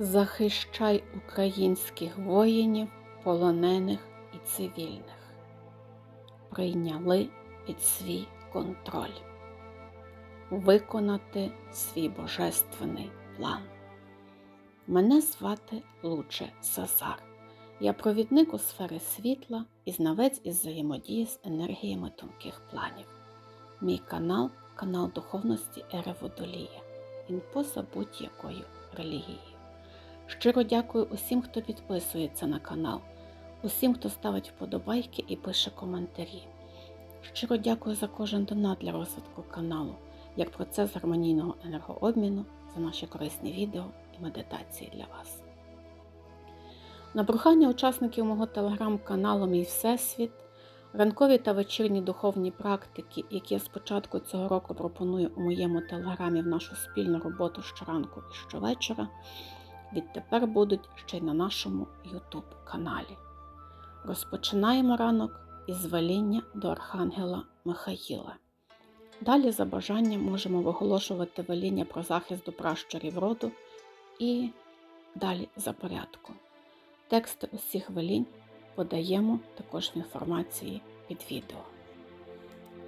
захищай українських воїнів, полонених і цивільних. Прийняли під свій контроль. Виконати свій божественний план. Мене звати Луче Сазар. Я провідник у сфери світла і знавець із взаємодії з енергіями тонких планів. Мій канал канал духовності Ери Водолія. Він поза будь-якою релігією. Щиро дякую усім, хто підписується на канал, усім, хто ставить вподобайки і пише коментарі. Щиро дякую за кожен донат для розвитку каналу, як процес гармонійного енергообміну, за наші корисні відео і медитації для вас. На прохання учасників мого телеграм-каналу Мій Всесвіт, ранкові та вечірні духовні практики, які я з початку цього року пропоную у моєму телеграмі в нашу спільну роботу щоранку і щовечора, відтепер будуть ще й на нашому YouTube каналі. Розпочинаємо ранок із веління до Архангела Михаїла. Далі, за бажанням, можемо виголошувати веління про захист до пращурів роду і далі за порядком. Тексти усіх велінь подаємо також в інформації під відео.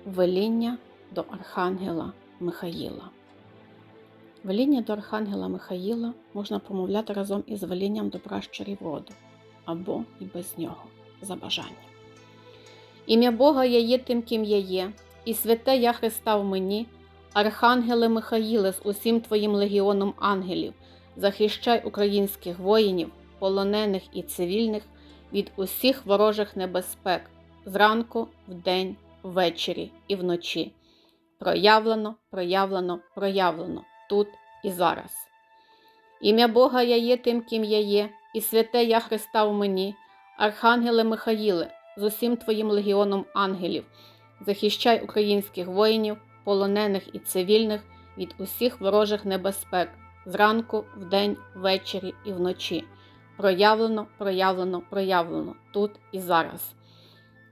Веління до Архангела Михаїла. Веління до Архангела Михаїла можна промовляти разом із велінням до пращурів роду або і без нього за бажанням. Ім'я Бога я є тим, ким я є, і святе я Христа в мені, Архангеле Михаїле з усім твоїм легіоном ангелів, захищай українських воїнів, полонених і цивільних від усіх ворожих небезпек зранку, вдень, ввечері і вночі. Проявлено, проявлено, проявлено тут і зараз. Ім'я Бога я є тим, ким я є, і святе я Христа в мені, Архангеле Михаїле, з усім твоїм легіоном ангелів, захищай українських воїнів, полонених і цивільних від усіх ворожих небезпек зранку, вдень, ввечері і вночі. Проявлено, проявлено, проявлено тут і зараз.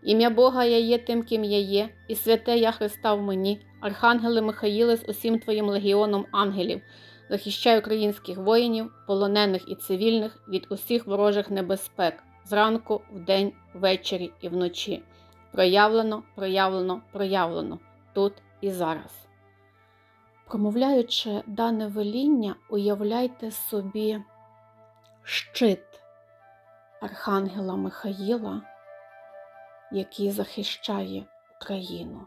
Ім'я Бога я є тим, ким я є, і святе я Христа в мені, Архангеле Михаїле з усім твоїм легіоном ангелів, захищай українських воїнів, полонених і цивільних від усіх ворожих небезпек зранку, вдень, ввечері і вночі. Проявлено, проявлено, проявлено тут і зараз. Промовляючи дане веління, уявляйте собі щит Архангела Михаїла, який захищає Україну,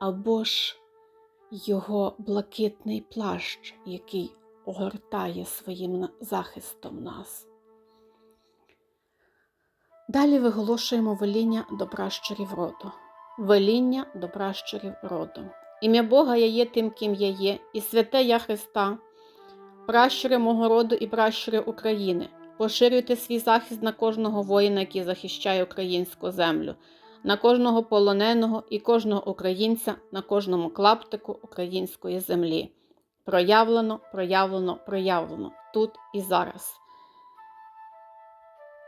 або ж його блакитний плащ, який огортає своїм захистом нас. Далі виголошуємо веління до пращурів роду. Веління до пращурів роду. Ім'я Бога я є тим, ким я є, і святе я Христа, пращури мого роду і пращури України. Поширюйте свій захист на кожного воїна, який захищає українську землю, на кожного полоненого і кожного українця, на кожному клаптику української землі. Проявлено, проявлено, проявлено тут і зараз.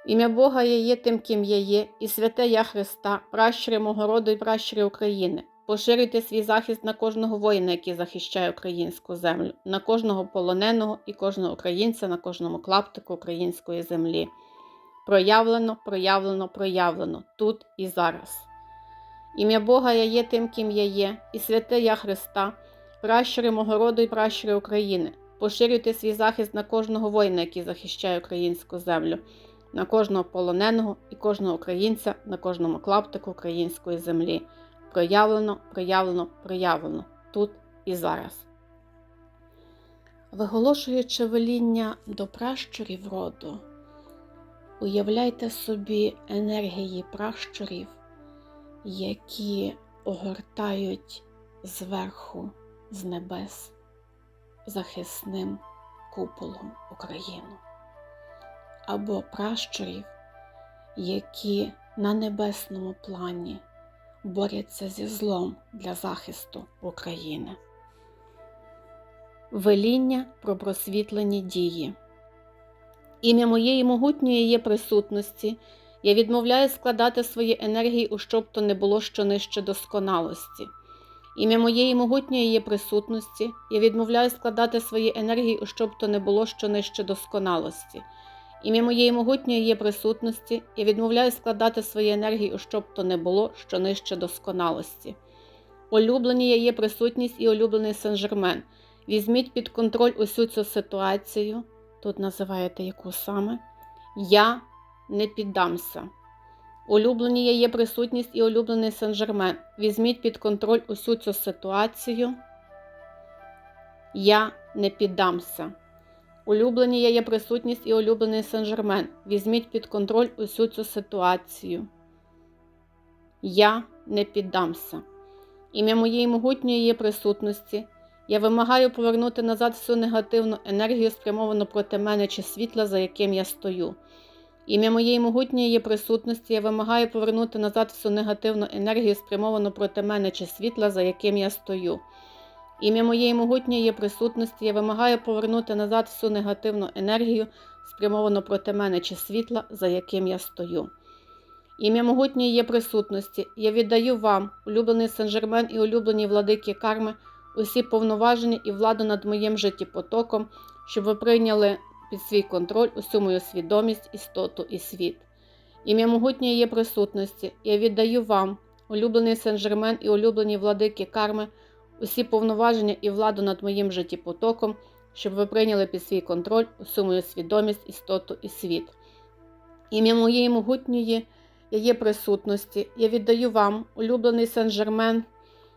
Ім'я Бога я є тим, ким я є, і святе я Христа, пращури мого роду і пращури України. Поширюйте свій захист на кожного воїна, який захищає українську землю, на кожного полоненого і кожного українця на кожному клаптику української землі. Проявлено, проявлено, проявлено тут і зараз. Ім'я Бога я є тим, ким я є, і святе я Христа, пращури мого роду і пращури України. Поширюйте свій захист на кожного воїна, який захищає українську землю, на кожного полоненого і кожного українця на кожному клаптику української землі проявлено, проявлено, проявлено тут і зараз. Виголошуючи веління до пращурів роду, уявляйте собі енергії пращурів, які огортають зверху з небес захисним куполом Україну, або пращурів, які на небесному плані борються зі злом для захисту України. Веління про просвітлені дії. Ім'я моєї могутньої є присутності. Я відмовляю складати свої енергії у щоб то не було що нижче досконалості. Ім'я моєї могутньої є присутності, я відмовляю складати свої енергії, у що б то не було, що нижче досконалості. Ім'я моєї могутньої є присутності, я відмовляю складати свої енергії, у що б то не було, що нижче досконалості. Улюблені я є присутність і улюблений Сен-Жермен. Візьміть під контроль усю цю ситуацію. Тут називаєте яку саме. Я не піддамся. Улюблені я є присутність і улюблений Сен-Жермен. Візьміть під контроль усю цю ситуацію. Я не піддамся. Улюблені я є присутність і улюблений Сен-Жермен. Візьміть під контроль усю цю ситуацію. Я не піддамся. Ім'я моєї могутньої є присутності. Я вимагаю повернути назад всю негативну енергію, спрямовану проти мене чи світла, за яким я стою. Ім'я моєї могутньої є присутності. Я вимагаю повернути назад всю негативну енергію, спрямовану проти мене чи світла, за яким я стою. Ім'я моєї могутньої присутності. Я вимагаю повернути назад всю негативну енергію, спрямовану проти мене чи світла, за яким я стою. Ім'я могутньої є присутності. Я віддаю вам, улюблений Сен-Жермен і улюблені владики карми, усі повноваження і владу над моїм життєпотоком, щоб ви прийняли під свій контроль усю мою свідомість, істоту і світ. Ім'я могутньої є присутності. Я віддаю вам, улюблений Сен-Жермен і улюблені владики карми, усі повноваження і владу над моїм життєпотоком, щоб ви прийняли під свій контроль усю мою свідомість, істоту і світ. Ім'я моєї могутньої є присутності. Я віддаю вам, улюблений Сен-Жермен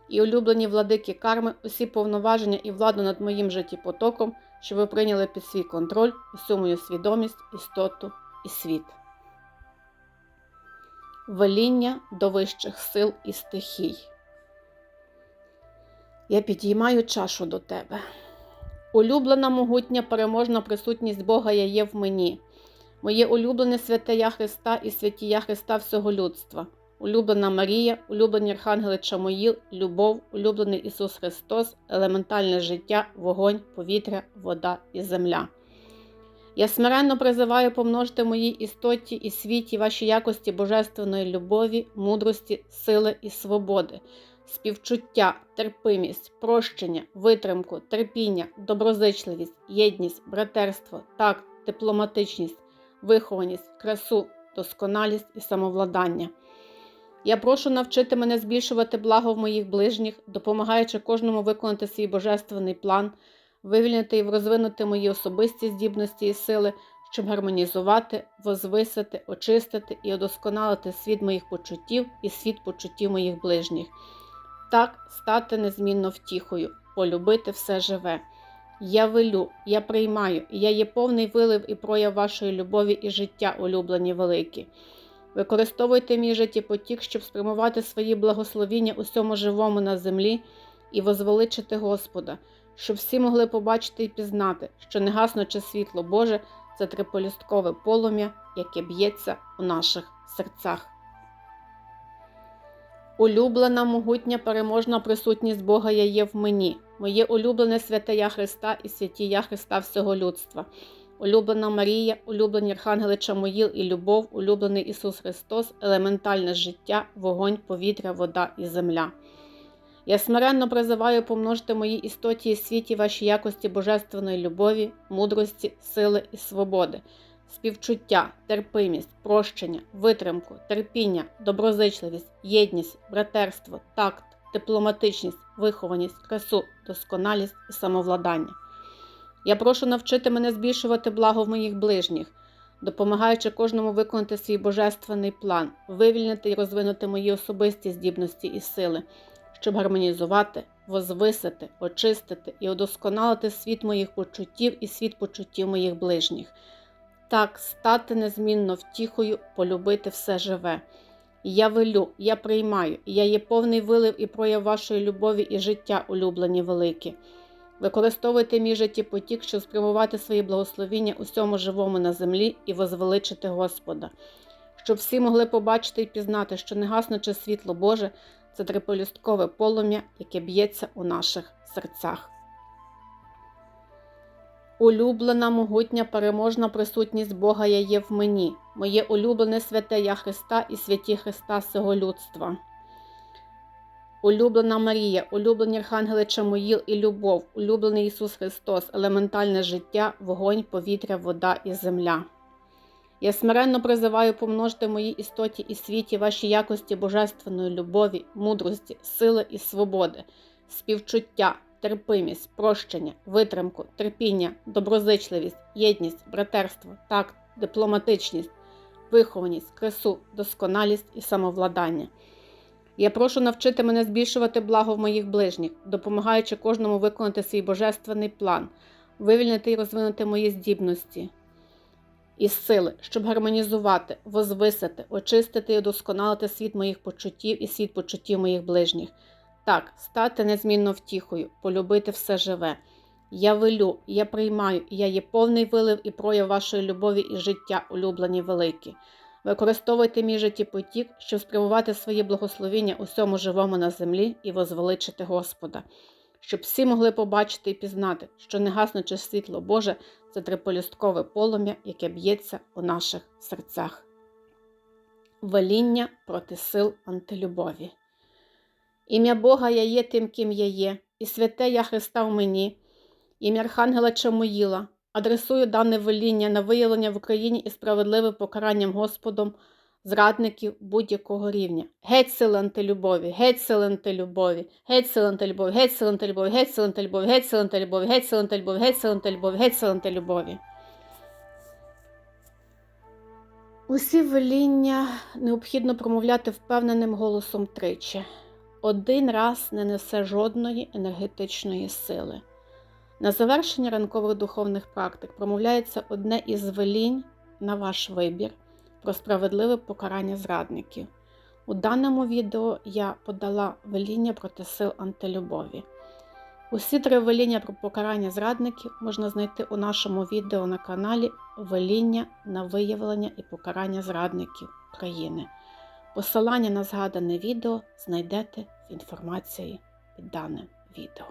і улюблені владики карми, усі повноваження і владу над моїм життєпотоком, щоб ви прийняли під свій контроль усю мою свідомість, істоту і світ. Веління до вищих сил і стихій. Я підіймаю чашу до тебе. Улюблена могутня переможна присутність Бога я є в мені. Моє улюблене святе Я Христа і святі Я Христа всього людства, улюблена Марія, улюблені Архангели Чамоїл, любов, улюблений Ісус Христос, елементальне життя, вогонь, повітря, вода і земля. Я смиренно призиваю помножити моїй істоті і світі ваші якості божественної любові, мудрості, сили і свободи, співчуття, терпимість, прощення, витримку, терпіння, доброзичливість, єдність, братерство, такт, дипломатичність вихованість, красу, досконалість і самовладання. Я прошу навчити мене збільшувати благо в моїх ближніх, допомагаючи кожному виконати свій божественний план, вивільнити і розвинути мої особисті здібності і сили, щоб гармонізувати, возвисити, очистити і удосконалити світ моїх почуттів і світ почуттів моїх ближніх. Так стати незмінно втіхою, полюбити все живе. Я велю, я приймаю, я є повний вилив і прояв вашої любові і життя, улюблені великі. Використовуйте мій життєпотік, щоб спрямувати свої благословіння усьому живому на землі і возвеличити Господа, щоб всі могли побачити і пізнати, що негасноче світло Боже це триполісткове полум'я, яке б'ється у наших серцях. Улюблена, могутня, переможна присутність Бога я є в мені, моє улюблене святе Я Христа і святі Я Христа всього людства, улюблена Марія, улюблені Архангели Чамоїл і любов, улюблений Ісус Христос, елементальне життя, вогонь, повітря, вода і земля. Я смиренно призиваю помножити моїй істоті і світі ваші якості божественної любові, мудрості, сили і свободи співчуття, терпимість, прощення, витримку, терпіння, доброзичливість, єдність, братерство, такт, дипломатичність, вихованість, красу, досконалість і самовладання. Я прошу навчити мене збільшувати благо в моїх ближніх, допомагаючи кожному виконати свій божественний план, вивільнити і розвинути мої особисті здібності і сили, щоб гармонізувати, возвисити, очистити і удосконалити світ моїх почуттів і світ почуттів моїх ближніх так стати незмінно втіхою, полюбити все живе. Я велю, я приймаю, я є повний вилив і прояв вашої любові і життя, улюблені великі. Використовуйте мій життєпотік, щоб спрямувати свої благословіння усьому живому на землі і возвеличити Господа, щоб всі могли побачити і пізнати, що негасноче світло Боже це триполюсткове полум'я, яке б'ється у наших серцях. Улюблена, могутня, переможна присутність Бога я є в мені, моє улюблене святе Я Христа і святі Христа всього людства. улюблена Марія, улюблені Архангели Чамоїл і любов, улюблений Ісус Христос, елементальне життя, вогонь, повітря, вода і земля. Я смиренно призиваю помножити моїй істоті і світі ваші якості божественної любові, мудрості, сили і свободи, співчуття, терпимість, прощення, витримку, терпіння, доброзичливість, єдність, братерство, такт, дипломатичність, вихованість, красу, досконалість і самовладання. Я прошу навчити мене збільшувати благо в моїх ближніх, допомагаючи кожному виконати свій божественний план, вивільнити і розвинути мої здібності і сили, щоб гармонізувати, возвисити, очистити і удосконалити світ моїх почуттів і світ почуттів моїх ближніх. Так, стати незмінно втіхою, полюбити все живе. Я велю, я приймаю, я є повний вилив і прояв вашої любові і життя, улюблені великі. Використовуйте мій життєпотік, щоб спрямувати свої благословіння усьому живому на землі і возвеличити Господа, щоб всі могли побачити і пізнати, що негаснуче світло Боже це триполюсткове полум'я, яке б'ється у наших серцях. Веління проти сил антилюбові. Ім'я Бога я є тим, ким я є, і святе я Христа в мені, ім'я Архангела Чамоїла, адресую дане веління на виявлення в Україні і справедливим покаранням Господом зрадників будь-якого рівня. Геть сили антилюбові, геть сили антилюбові, геть сили антилюбові, геть сили антилюбові, геть сили антилюбові, геть сили антилюбові, геть сили антилюбові, геть сили антилюбові, геть сили антилюбові. Усі веління необхідно промовляти впевненим голосом тричі. Один раз не несе жодної енергетичної сили. На завершення ранкових духовних практик промовляється одне із велінь на ваш вибір про справедливе покарання зрадників. У даному відео я подала веління проти сил антилюбові. Усі три веління про покарання зрадників можна знайти у нашому відео на каналі Веління на виявлення і покарання зрадників країни. Посилання на згадане відео знайдете в інформації під даним відео.